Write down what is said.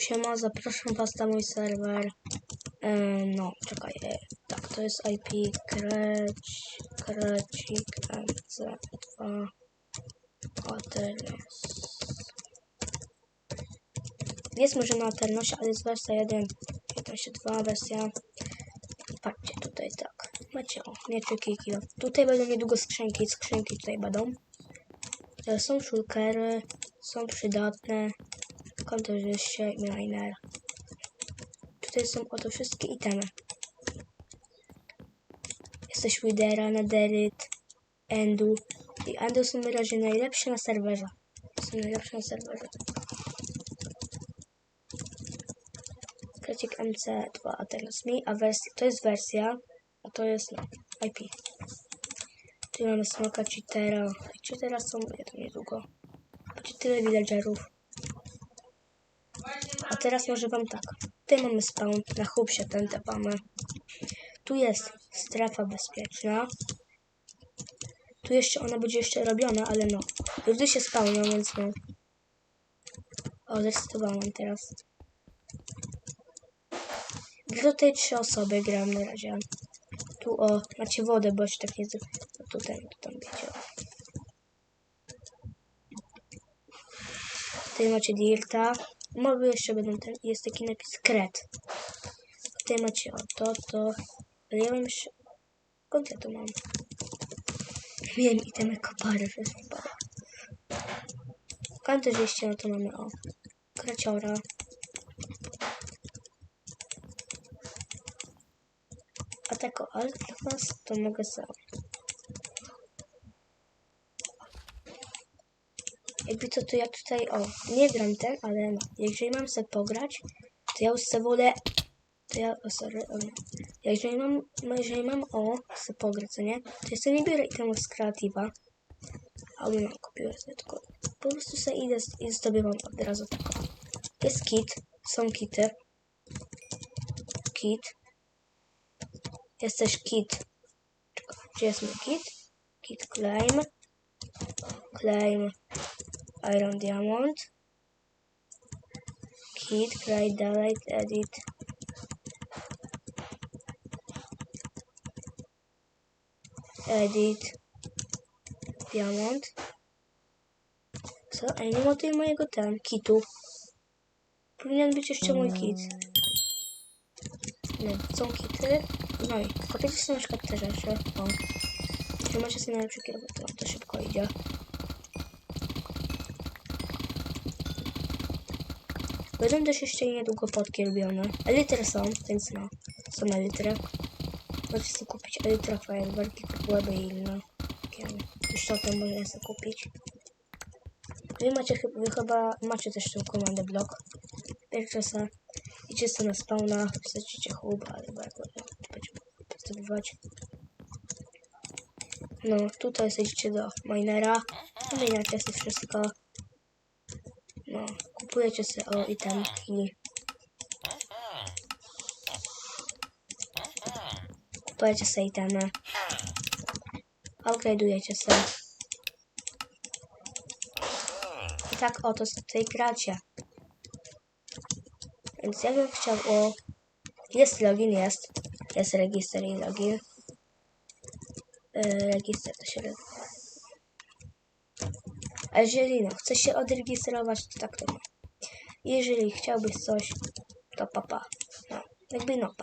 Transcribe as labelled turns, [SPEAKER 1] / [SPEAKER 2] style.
[SPEAKER 1] Siema, zapraszam was na mój serwer. E, no, czekaj, e, tak, to jest IP kreć, krecik MC2 Aternos. Jest może na Aternosie, ale jest wersja 1, 1.2 wersja. Patrzcie tutaj, tak. Macie, o, mieczyki, kilo. Tutaj będą niedługo skrzynki, skrzynki tutaj będą. E, Są shulkery, są przydatne. Kontorzyście i miner. Tutaj są oto wszystkie itemy. Jesteś Widera, Nederyt, Endu. I Endu są na razie najlepsze na serwerze. Są najlepsze na serwerze. Krecik MC2, a teraz mi, a wersja, to jest wersja, a to jest no, IP. Tu mamy smoka, cheatera. Cheatera są, ja to niedługo. Będzie tyle villagerów. Teraz może wam tak. Tutaj mamy spawn, na hub się ten tepamy. Tu jest strefa bezpieczna. Tu jeszcze ona będzie jeszcze robiona, ale no. Ludzie się spawną, więc no. O, zresetowałam teraz. Tutaj trzy osoby, gram na razie. Tu o, macie wodę, bo się tak nie... No, tutaj, to tam wiecie. Tutaj macie dirta. Może jeszcze będą ten, jest taki napis kret. Tutaj macie o to, to. Ale ja mam jeszcze... Skąd ja to mam? Miałem itemy kopary, że jest wypadek. Kantorzyście, no to mamy o. Kraciora. A tak o Altfas to mogę sobie. Jakby to, to ja tutaj, o, nie gram ten, ale no, jeżeli mam sobie pograć, to ja sobie wolę, to ja, o, sorry, o, nie. jeżeli mam, no, jeżeli mam, o, sobie pograć, co nie, to ja sobie nie biorę itemów z kreatywa, albo no, kopiuję sobie tylko, po prostu sobie idę i zdobywam od razu tak, o. Jest kit, są kity, kit, jest też kit, gdzie jest mój kit? Kit claim, claim, Iron Diamond. Kit, Create, Delete, Edit. Edit. Diamond. Co? Ej, nie ma tutaj mojego ten, kitu. Powinien być jeszcze mój kit. Nie, są kity. No i kopiecie sobie na przykład te rzeczy. O. Jeśli macie sobie najlepszy kierownik, to to szybko idzie. Będą też jeszcze niedługo podki robione. Elitry są, więc no. Są elitry. Możecie sobie kupić elitra fajerwerki, weby i inne. Takie Jeszcze o tym można sobie kupić. Wy macie chyba, wy chyba macie też tą komandę blok. Pierwsze sobie idzie sobie na spawna, wsadzicie hub, albo jak będziemy zdobywać. No, tutaj sejdziecie do minera, wymieniacie sobie wszystko. No, kupujecie sobie o itemki. Kupujecie sobie itemy. Upgrade'ujecie sobie. I tak oto tutaj gracie. Więc ja bym chciał o... Jest login, jest. Jest register i login. Yy, register to się... A jeżeli no, chcesz się odrejestrować, to tak to. Jeżeli chciałbyś coś, to papa. No, jakby no.